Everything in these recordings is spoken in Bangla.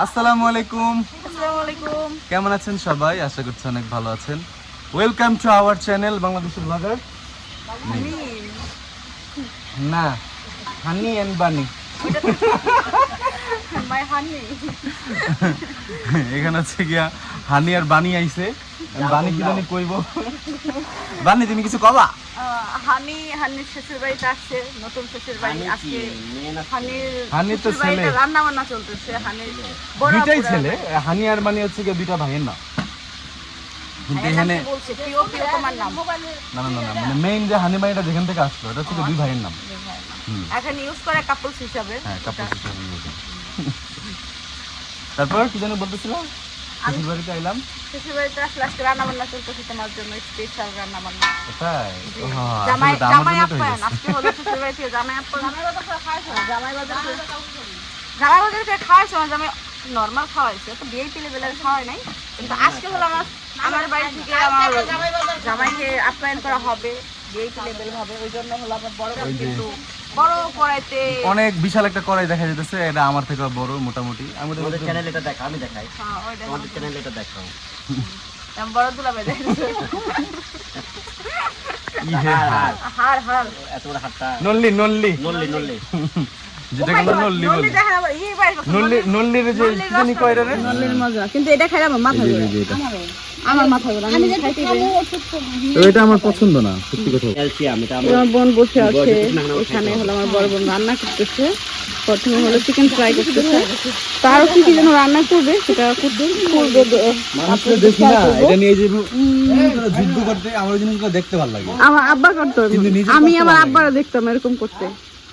আসসালামু আলাইকুম। আসসালামু আলাইকুম। কেমন আছেন সবাই? আশা করছি অনেক ভালো আছেন। Welcome to our channel Bangladeshi. Blogger না হানি এন্ড বানি। এখানে হচ্ছে গিয়া হানি আর বানি আইছে। বানি কি জানি কইব। বানি তুমি কিছু কবা? হানি হানির শ্বশুর বাড়িতে আসছে নতুন শ্বশুর বাড়ি আজকে হানির হানির তো ছেলে। রান্না বান্না চলতেছে হানির বড় দুইটাই ছেলে। হানি আর বানি হচ্ছে গিয়া দুইটা ভাইয়ের না কিন্তু এখানে বলছে? প্রিয় প্রিয় তোমার নাম? না না না না মানে মেইন যে হানি বানিটা যেখান থেকে আসলো এটা হচ্ছে দুই ভাইয়ের নাম। এখন ইউজ করে কাপলস হিসাবে। হ্যাঁ হিসেবে। তারপর কি জানি বলতেছিলাম শ্বশুর বাড়িতে আইলাম। শ্বশুর বাড়িতে আসলে আজকে রান্না বান্না চলতেছে তোমার জন্য স্পেশাল রান্না বান্না তাই জামাই আসলে তো আমার জামাই জন্য তো আপ্যায়ন আজকে হলো শ্বশুর বাড়ি জামাই আপ্যায়ন। জামাই বাজার থেকে- জামাই বাজার থেকে খাওয়ার সময় জামাই নর্মাল খাওয়াইছে তো ভিআইপি লেভেলের খাওয়াই নাই। কিন্তু আজকে হলো আমার আমার বাড়ি থেকে আমার জামাইকে আপ্যায়ন করা হবে ভিআইপি লেভেল হবে ওই জন্য হলো আমার বড় কিন্তু বড় কড়াইতে অনেক বিশাল একটা কড়াই দেখা যেতেছে এটা আমার থেকে বড় মোটামুটি। আমাদের চ্যানেল এটা দেখা আমি দেখাই। হ্যাঁ, আমাদের চ্যানেল এটা দেখাও। আমি বড় দুলা বেঁধে হার। হার হার। এত বড় হাতটা নল্লি নল্লি। নল্লি নল্লি। যেটা কোনো নল্লি বলে নল্লি দেখা যাবে, বাইরে কথা নল্লি নল্লির যে কি জানি রে? নল্লির মজা কিন্তু এটা খাইলে আমার মাথা ঘুরে। আমার মাথা ঘুরে আমি খাইতে পারি এটা আমার পছন্দ না সত্যি কথা। ক্যালসিয়াম এটা আমার বোন বসে আছে এখানে হলো আমার বড় বোন রান্না করতেছে। প্রথমে হলো চিকেন ফ্রাই করতেছে। তারও কি কি যেন রান্না করবে সেটা করবে করবে মানুষকে দেখি না এটা নিয়ে যে যুদ্ধ করতে আমার জিনিসগুলো দেখতে ভালো লাগে। আমার আব্বা করতো আমি আমার আব্বারা দেখতাম এরকম করতে।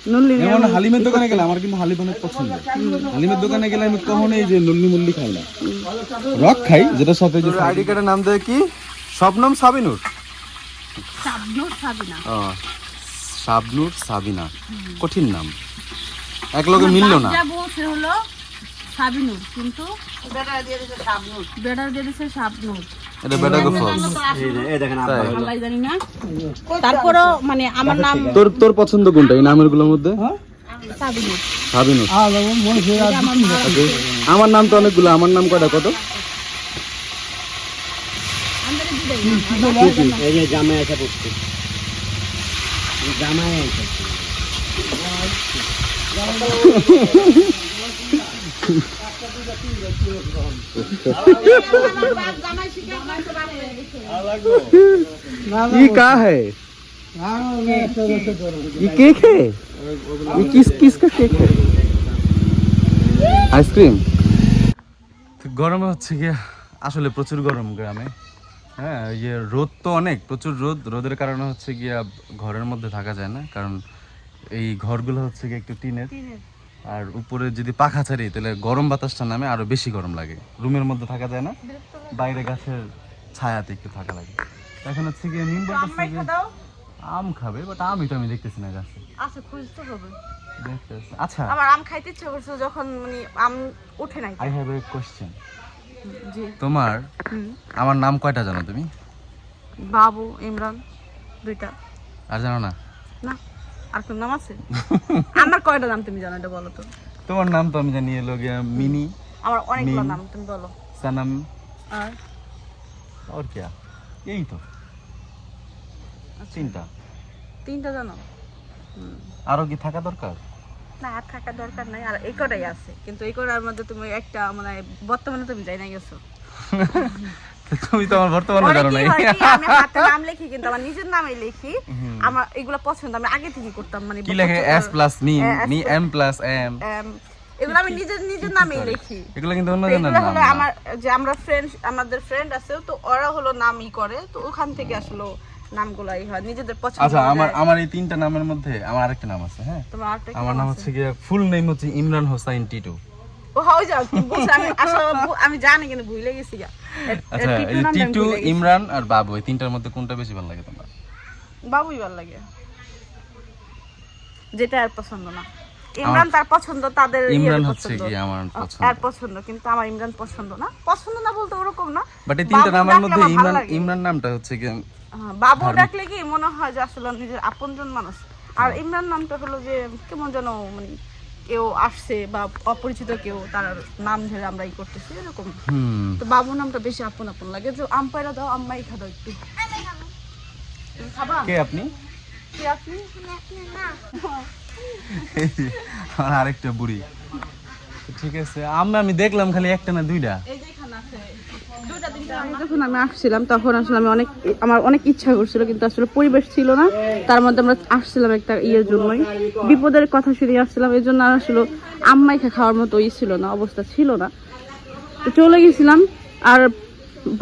যেমন হালিমের দোকানে গেলে আমার কিন্তু হালিম অনেক পছন্দ। হালিমের দোকানে গেলে আমি কখনো এই যে নল্লি মুল্লি খাই না। রক খাই যেটা সাথে যে আইডি কার্ডের নাম দেয় কি? স্বপ্নম সাবিনুর? সাবনুর সাবিনা। কঠিন নাম। এক লগে মিললো না। যা বলছে হলো সাবিনুর কিন্তু বেটার দিয়ে দিছে সাবনুর বেটার দিয়ে দিছে সাবনুর এটা বেটা গো এই দেখেন আল্লাহ জানি না। তারপরও মানে আমার নাম তোর তোর পছন্দ কোনটা এই নামেরগুলোর মধ্যে সাবিনুর। সাবিনুর আমার নাম। তো অনেকগুলো আমার নাম কটা কত? এই যে জামাই পড়ছে ये का है ये केक है ये किस किस का केक है আইসক্রিম গরমে হচ্ছে গিয়ে আসলে প্রচুর গরম গ্রামে হ্যাঁ ইয়ে রোদ তো অনেক প্রচুর রোদ রোদের কারণে হচ্ছে গিয়া ঘরের মধ্যে থাকা যায় না কারণ এই ঘরগুলো হচ্ছে গিয়ে একটু টিনের আর উপরে যদি পাখা ছাড়ি তাহলে গরম বাতাসটা নামে আরও বেশি গরম লাগে। রুমের মধ্যে থাকা যায় না বাইরে গাছের ছায়াতে একটু থাকা লাগে। এখন হচ্ছে গিয়ে নিম আম খাবে বাট আমই তো আমি দেখতেছি না গাছে। আচ্ছা খুঁজতে হবে। আচ্ছা। আমার আম খাইতে ইচ্ছে করছে যখন মানে আম ওঠে নাই। আই হ্যাভ এ কোশ্চেন তোমার আমার নাম কয়টা জানো তুমি? বাবু ইমরান দুইটা। আর জানো না? না। আর কোন নাম আছে? আমার কয়টা নাম তুমি জানো এটা বলো তো। তোমার নাম তো আমি জানি এলো মিনি আমার অনেকগুলো নাম তুমি বলো। সানাম। আর? আর কি এই তো। আচ্ছা। তিনটা। তিনটা জানো? আরও কি থাকা দরকার? না আর থাকা দরকার নাই আর এই কটাই আছে। কিন্তু এই কটার মধ্যে তুমি একটা মানে বর্তমানে তুমি যাই না গেছো। তুমি তো আমার বর্তমানে জানো নাই আমি হাতে নাম লিখি কিন্তু আমার নিজের নামে লিখি। আমার এগুলো পছন্দ আমি আগে থেকে করতাম মানে কি লেখে? S plus me me M plus M এগুলো আমি নিজের নিজের নামেই লিখি। এগুলো কিন্তু অন্য জনের নাম হলো আমার যে আমরা ফ্রেন্ড আমাদের ফ্রেন্ড আছে তো ওরা হলো নামই করে তো ওখান থেকে আসলে নামগুলাই হয় নিজেদের পছন্দ আচ্ছা আমার আমার এই তিনটা নামের মধ্যে আমার আরেকটা নাম আছে হ্যাঁ? তোমার আরেকটা আমার নাম হচ্ছে ফুল নেম হচ্ছে ইমরান হোসাইন টিটু। আমি জানি কিন্তু ভুলে গেছি টিটু। ইমরান আর বাবু এই তিনটার মধ্যে কোনটা বেশি ভালো লাগে তোমার? বাবুই ভালো লাগে। যেটা আর পছন্দ না। ইমরান তার পছন্দ তাদের ইমরান হচ্ছে কি আমার পছন্দ। আর পছন্দ কিন্তু আমার ইমরান পছন্দ না। পছন্দ না বলতে ওরকম না। বাট এই তিনটা নামের মধ্যে ইমরান ইমরান নামটা হচ্ছে কি হ্যাঁ, বাবু ডাকলে কি মনে হয় যে আসলে নিজের আপনজন মানুষ? আর ইমরান নামটা হলো যে কেমন যেন মানে কেউ আসছে বা অপরিচিত কেউ তার নাম ধরে আমরা ই করতেছি এরকম। তো বাবু নামটা বেশি আপন আপন লাগে। যে আম্পাইরা দাও আম্মাই খা দাও একটু। খাবা? কে আপনি? কে আপনি? আমার আরেকটা বুড়ি। ঠিক আছে আমি আমি দেখলাম খালি একটা না দুইটা। এই যে এখানে আছে। যখন আমি আসছিলাম, তখন আসলে আমি অনেক আমার অনেক ইচ্ছা করছিল, কিন্তু আসলে পরিবেশ ছিল না। তার মধ্যে আমরা আসছিলাম একটা ইয়ের জন্যই। বিপদের কথা শুনে আসছিলাম এই জন্য আসলে আম্মাইকে খাওয়ার মতো ই ছিল না, অবস্থা ছিল না। তো চলে গেছিলাম, আর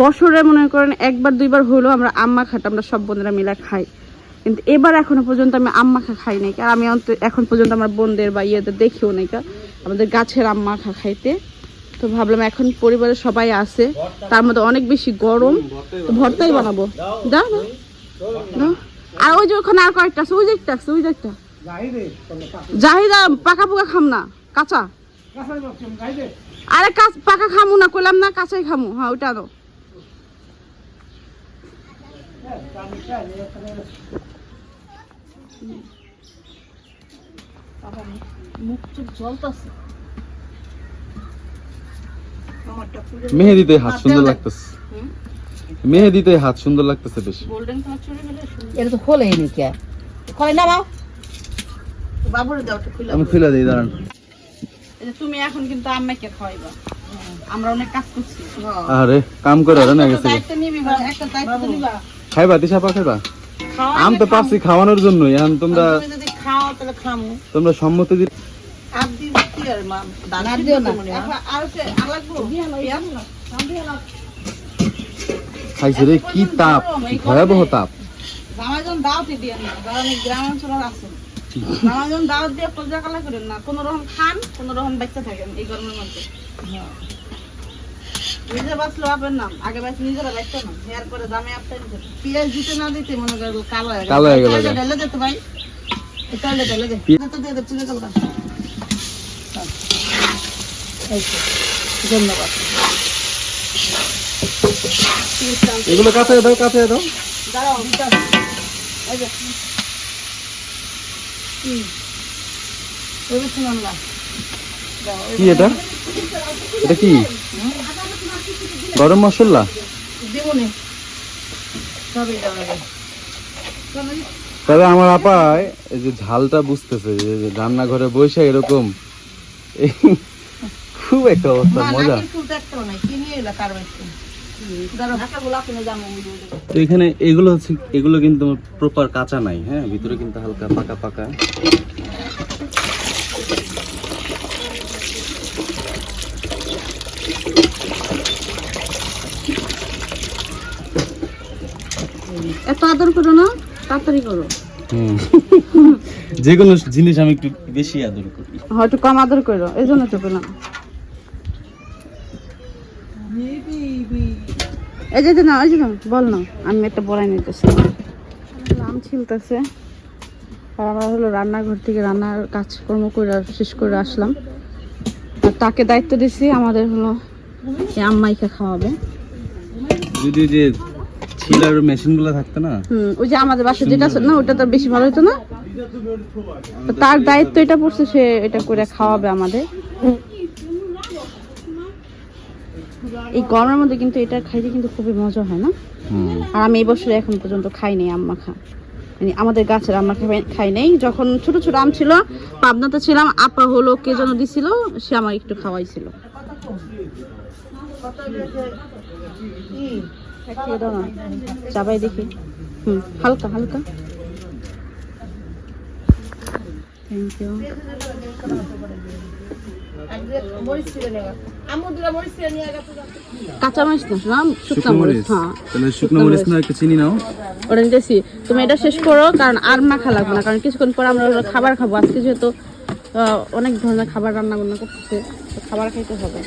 বছরে মনে করেন একবার, দুইবার হলেও আমরা আম্মা খাটা আমরা সব বোনেরা মিলে খাই। কিন্তু এবার এখনও পর্যন্ত আমি আম্মা খা খাই নাই। আর আমি এখন পর্যন্ত আমার বোনদের বা ইয়েদের দেখিও নাই আমাদের গাছের আম্মা খা খাইতে। তো ভাবলাম এখন পরিবারের সবাই আছে। তার মধ্যে অনেক বেশি গরম। তো ভর্তাই বানাবো। দাও। আর ওই যে ওখানে আর কয়েকটা আছে। ওই যে একটা আছে, ওই যে একটা। জাহিদা, পাকা পোকা খাম না। কাঁচা। আরে কাঁচ, পাকা খামু না, কইলাম না কাঁচাই খামু। হ্যাঁ ওইটা আনো। মুখ চুখ জ্বলতাছে। মেহেদিতে হাত সুন্দর লাগতেছে। মেহেদিতে হাত সুন্দর লাগতেছে বেশি। গোল্ডেন কালার চুড়ি হলে সুন্দর। এটা তো খোলেই নি কে? কয় নামাও বাবুরে দাও একটু খুলে আমি খুলে দিই দাঁড়ান। এই যে তুমি এখন কিন্তু আম্মাকে খাওয়াইবা। আমরা অনেক কাজ করছি। আরে কাম করে আর না গেছে। দায়িত্ব নিবি বা একটা দায়িত্ব নিবা। খাইবা দিশা পা খাইবা? আম তো পারছি খাওয়ানোর জন্যই এখন তোমরা যদি খাও তাহলে খামু। তোমরা সম্মতি দি খাইছে রে কি তাপ ভয়াবহ তাপ। দাওয়াতে দিয়ে না আছেন দাওয়াত দিয়ে পূজা কালা করেন না কোনো রকম খান কোনো রকম বাচ্চা থাকেন এই গরমের মধ্যে। নিজে বাঁচলো আপনার নাম আগে বাঁচ নিজেরা বাচ্চা না হেয়ার করে দামে আপনার পেঁয়াজ দিতে না দিতে মনে করো কালো হয়ে গেল। হয়ে। ঢেলে দে তো ভাই ঢেলে ধন্যবাদ। এগুলো কাছে দাও কাছে দাও। দাঁড়াও কি এটা? এটা কি? গরম মশলা? তবে আমার আপা এই যে ঝালটা বুঝতেছে যে রান্নাঘরে বসে এরকম খুব একটা অবস্থা মজা। তো এখানে এগুলো হচ্ছে এগুলো কিন্তু প্রপার কাঁচা নাই হ্যাঁ? ভিতরে কিন্তু হালকা পাকা পাকা। এত আদর করো না তাড়াতাড়ি করো। যে কোনো জিনিস আমি একটু বেশি আদর করি। হয়তো কম আদর করো এই জন্য তো পেলাম এই যে যে না ওই যে বল না আমি একটা বলাই নিতেছি। আম ছিলতেছে। আর আমরা হলো রান্নাঘর থেকে রান্নার কাজকর্ম করে শেষ করে আসলাম। আর তাকে দায়িত্ব দিছি আমাদের হলো আম্মাইকে খাওয়াবে। যদি যে ছিলার মেশিনগুলো থাকতো না? হুম ওই যে আমাদের বাসা যেটা আছে না ওটা তো বেশি ভালো হতো না। তার দায়িত্ব এটা পড়ছে সে এটা করে খাওয়াবে আমাদের। এই গরমের মধ্যে কিন্তু এটা খাইতে কিন্তু খুবই মজা হয় না? আর আমি এই বছরে এখন পর্যন্ত খাইনি আম্মা খা মানে আমাদের গাছের আম্মা খাই খাই নাই। যখন ছোট ছোট আম ছিল পাবনাতে ছিলাম আপা হলো কে যেন দিছিল সে আমার একটু খাওয়াইছিল। চাবাই দেখি। হুম হালকা হালকা। থ্যাংক ইউ কাঁচা মরিচ না? মরিচ। হ্যাঁ। তাহলে শুকনো মরিচ না একটু চিনি নাও। ওটা নিতেছি তুমি এটা শেষ করো কারণ আর মাখা লাগবে না কারণ কিছুক্ষণ পর আমরা খাবার খাব। আজকে যেহেতু অনেক ধরনের খাবার রান্না বান্না করতেছে খাবার খাইতে হবে।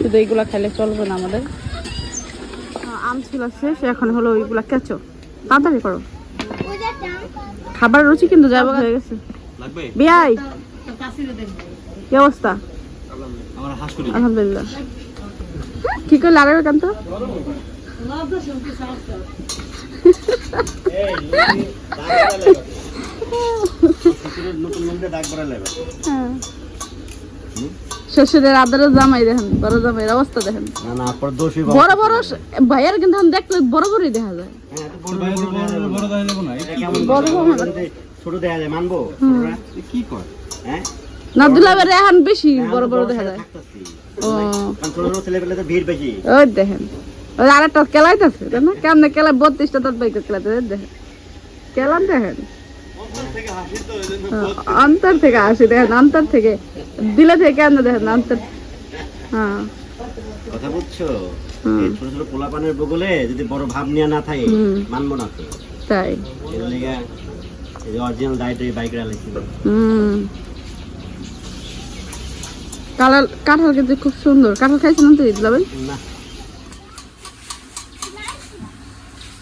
শুধু এইগুলা খাইলে চলবে না আমাদের। আম ছিল শেষ এখন হলো ওইগুলা কেঁচো। তাড়াতাড়ি করো। খাবার রুচি কিন্তু যাব হয়ে গেছে লাগবে? বিয়াই। কি অবস্থা? আলহামদুলিল্লাহ। কি করে লাগাবে লাগবে হ্যাঁ। শ্বশুরের আদরে জামাই দেখেন বড় জামাইয়ের অবস্থা দেখেন। বড় বড় ভাইয়ের কিন্তু এখন দেখলে বড় বড়ই দেখা যায়। হ্যাঁ বড় ছোট ছোট দেখা যায় মানবো? কি কর হ্যাঁ? না দুলাবের এখন বেশি বড় বড় দেখা যায়। ও। ওই দেখেন। ওই আরেকটা কেলাইতেছে তাই না? কেমনে কেলাই বত্রিশটা তার বাইকে দেখেন। কেলান দেখেন। হ্যাঁ, অন্তর থেকে আসি দেখেন অন্তর থেকে। দিলে থেকে কেমনে দেখেন অন্তর। হ্যাঁ। কথা বুঝছ। ছোট ছোট পোলাপানের বগলে যদি বড় ভাব নিয়ে না থাকে। মানবো না তো। তাই। অরিজিনাল বাইক হুম। কালার কাঁঠাল কিন্তু খুব সুন্দর। কাঁঠাল খাইছিলাম তো দিলাবেন না।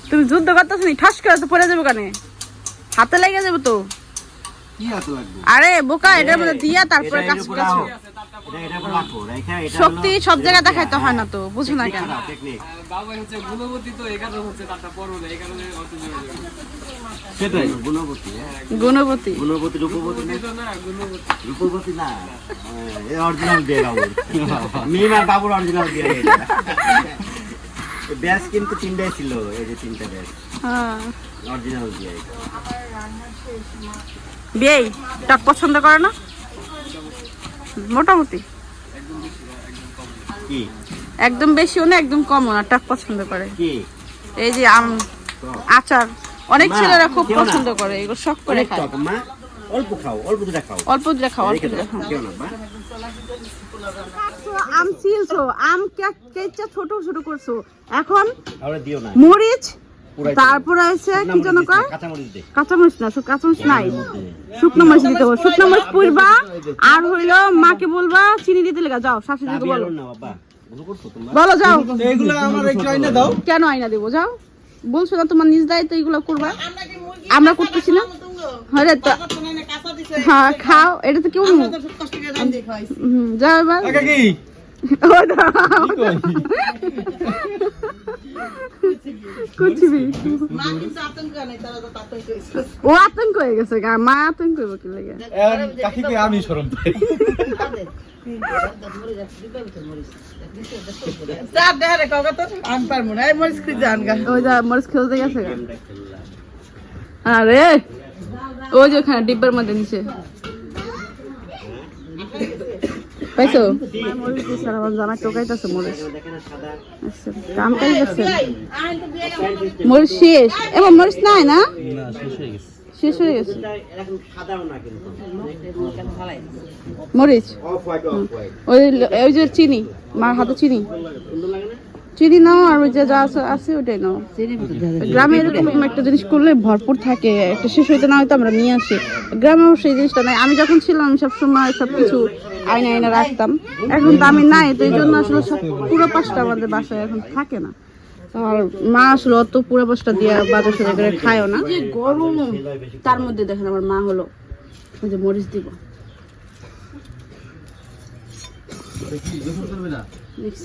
তুমি যুদ্ধ করতেছ নি ঠাস করে তো পড়ে যাব কানে? হাতে লেগে যাব তো। আরে বোকা এটার মধ্যে দিয়া তারপরে কাজ করেছ। শক্তি সব জায়গায় দেখাইতে হয় না তো বুঝো না কেন? সেটাই গুণবতী হ্যাঁ। গুণবতী। গুণবতী রূপবতী রূপবতী না অরিজিনাল দিয়ে বাবুর। মিম আর বাবুর অরিজিনাল দিয়ে ব্যাস কিন্তু তিনটাই ছিল এই যে তিনটা ব্যাস। হ্যাঁ। অরিজিনাল বিয়ে টক পছন্দ করে না? মোটামুটি। কি? একদম বেশিও না একদম কমও না টক পছন্দ করে। এই যে আম আচার। অনেক ছেলেরা খুব পছন্দ করে এগুলো শখ করে খায়। অল্প খাও অল্প দুটা খাও। অল্প দিলে খাও অল্প দাও। খাও। আম ছিলছো আম কেচা ছোট ছোট করছ। এখন আরে দিও না। মরিচ তারপরে আছে কি যেন কয়? কাঁচামরিচ না কাঁচামরিচ নাই। শুকনো মরিচ দিতে হবে। শুকনো মরিচ পুরবা আর হইল মাকে বলবা চিনি দিতে লেগা যাও শাশুড়িকে চাবি বলো। বলো যাও। এগুলো আমার একটু আইনা দাও। কেন আইনা দেবো? যাও। বলছো না তোমার নিজ দায়িত্ব এগুলো করবা? আমরা করতেছি না। হরে তো হ্যাঁ খাও। এটা তো কেউ যাও এবার। কি ওই দাঁড়াও, ওই ও আতঙ্ক হয়ে গেছে গা মা আতঙ্ক হইব কি লাগে? কাকিকে আমি শরম পাই। ওই যা মরিচ খেলতে গেছে গা। আরে ওই যে ওখানে ডিব্বার মধ্যে নিচে। আচ্ছা, কাম কাজ করছে মরিচ শেষ। এবার মরিচ নাই না? না শেষ হয়ে গেছে। হয়ে মরিচ। ওই ওই যে চিনি মার হাতে চিনি। চিনি নাও আর ওই যে যা আছে আছে ওটাই নাও। গ্রামে এরকম একটা জিনিস করলে ভরপুর থাকে একটা শেষ হইতে না হয়তো আমরা নিয়ে আসি। গ্রামে এই জিনিসটা নাই। আমি যখন ছিলাম আমি সবসময় সব কিছু আইনা আইনা রাখতাম। এখন তো আমি নাই তো এই জন্য আসলে সব পুরো পাঁচটা আমাদের বাসায় এখন থাকে না। আর মা আসলে অত পুরো পাঁচটা দিয়ে বাজার সাজার করে খায়ও না। যে গরম তার মধ্যে দেখেন আমার মা হলো ওই যে মরিচ দিব। দেখছ?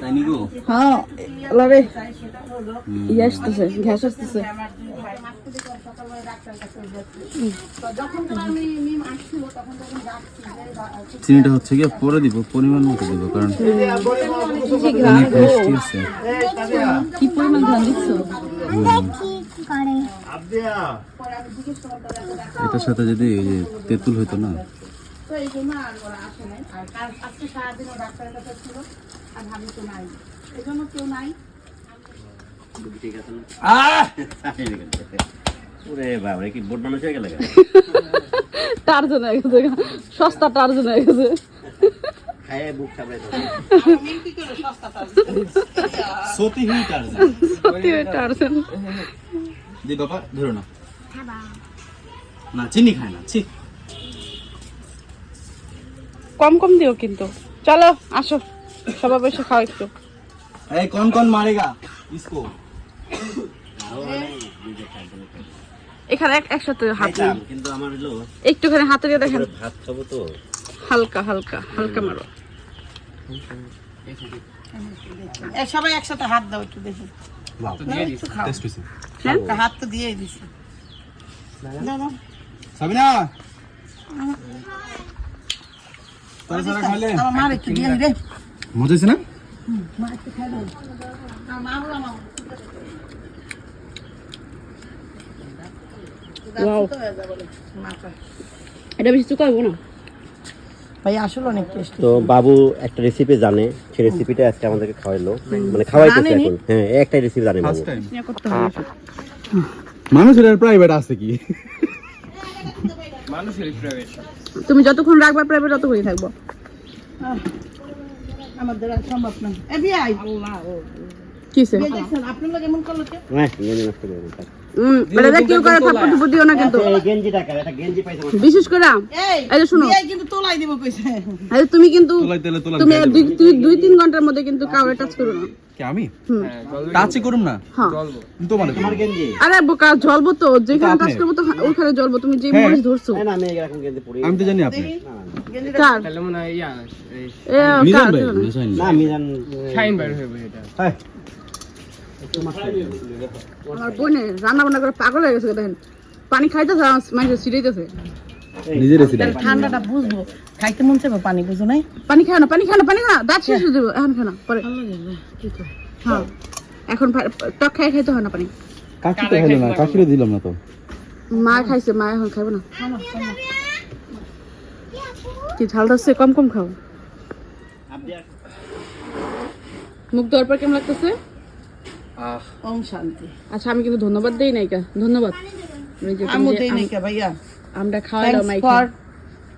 তাই হ্যাঁ লারে ইয়ে আসতেছে গ্যাস আসতেছে। চিনিটা হচ্ছে গিয়ে পরে দিব পরিমাণ মতো দিব কারণ কি আছে। পরিমাণ ধান দিচ্ছ? এটার সাথে যদি ওই যে তেঁতুল হইতো না? তো এই জন্য আর ওরা আসে নাই। আর কাল আজকে সারাদিনও ডাক্তারের কাছে ছিল। আর ভাবি তো নাই। এই জন্য কেউ নাই সস্তা গেছে। বাবা ধরো না। না চিনি খায় না কম কম দিও কিন্তু। চলো আসো। সবাই বসে খাও একটু। এই কোন কোন মারেগা? ইসকো। এখানে এক- একসাথে হাত কিন্তু আমার হলো একটুখানি হাতে দিয়ে দেখেন। ভাত খাব তো। হালকা হালকা হালকা মারো। সবাই একসাথে হাত দাও একটু দেখি। হইছে। হ্যাঁ? হাত তো দিয়েই দিছি। সাবিনা! আমার মার একটু দিয়ে রে মজা হইছে না? মা একটু খাই দাও আমার মা বলো না Wow. এটা বেশি চুকাবো না? ভাই আসলে অনেক টেস্টি তো বাবু একটা রেসিপি জানে সেই রেসিপিটা আজকে আমাদেরকে খাওয়াইলো। মানে খাওয়াইতেছে জানেনি? এখন। হ্যাঁ এই একটা রেসিপি জানে বাবু। ফার্স্ট টাইম করতে মানুষের প্রাইভেট আছে কি? তুমি যতক্ষণ রাখবা প্রাইভেট ততক্ষণই থাকব। আমাদের আর সম্ভব না। এ আল্লাহ কিসে এই দেখছেন আপনার লোক এমন করল কে হ্যাঁ গেঞ্জি নষ্ট করে দিন, থাক। এটা দেখ কেউ করে থাপ্পড় টুপড় দিও না কিন্তু। এই গেঞ্জি পাইছে বিশেষ করে এই এই শুনো। বিয়াই কিন্তু তোলাই দিব কইছে। আরে তুমি কিন্তু তোলাই তুমি দুই তিন ঘণ্টার মধ্যে কিন্তু কাউরে টাচ করো না। কি আমি? টাচই করুম না। তোমার গেঞ্জি। আরে বোকা জ্বলবো তো যেখানে টাচ করব তো ওখানে জ্বলবো তুমি যে। মরিচ ধরছো। না আমি এরকম গেঞ্জি পরি। আমি তো জানি আপনি। কার? এ, মিজান কার? ভাই। মিজান না আমি শাইন বাইর হইবে এটা। আমার বোনে রান্না বান্না করে পাগল হয়ে গেছে দেখেন। পানি খাইতেছে মানুষ নিজের ঠান্ডাটা বুঝব। খাইতে মন চাইব পানি বুঝো নাই? পানি খাও না পানি খাও না পানি খাও না দাঁত শেষ হয়ে যাবে এখন খাও না পরে। হ্যাঁ এখন টক খাই খাইতে হয় না পানি। কাকি তো হলো না কাকিরে দিলাম না তো। মা খাইছে মা এখন খাইবো না। কি ঝাল ধরছে কম কম খাও। মুখ দেওয়ার পর কেমন লাগতেছে? ওম শান্তি। আচ্ছা আমি কিন্তু ধন্যবাদ দেই নাই কা ধন্যবাদ। ওই যে তুমি আমু যে দেই আম- নাই কে ভাইয়া। আমটা খাওয়াইলাম থ্যাঙ্কস মাইকে। ফর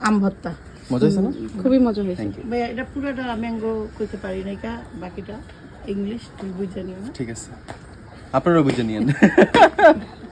আম ভর্তা। মজা হয়েছে না? খুবই মজা হয়েছে। ভাই এটা পুরোটা ম্যাঙ্গো করতে পারি নাই কা বাকিটা ইংলিশ তুই বুঝে নিও না ঠিক আছে। আপনারাও বুঝে নিয়েন।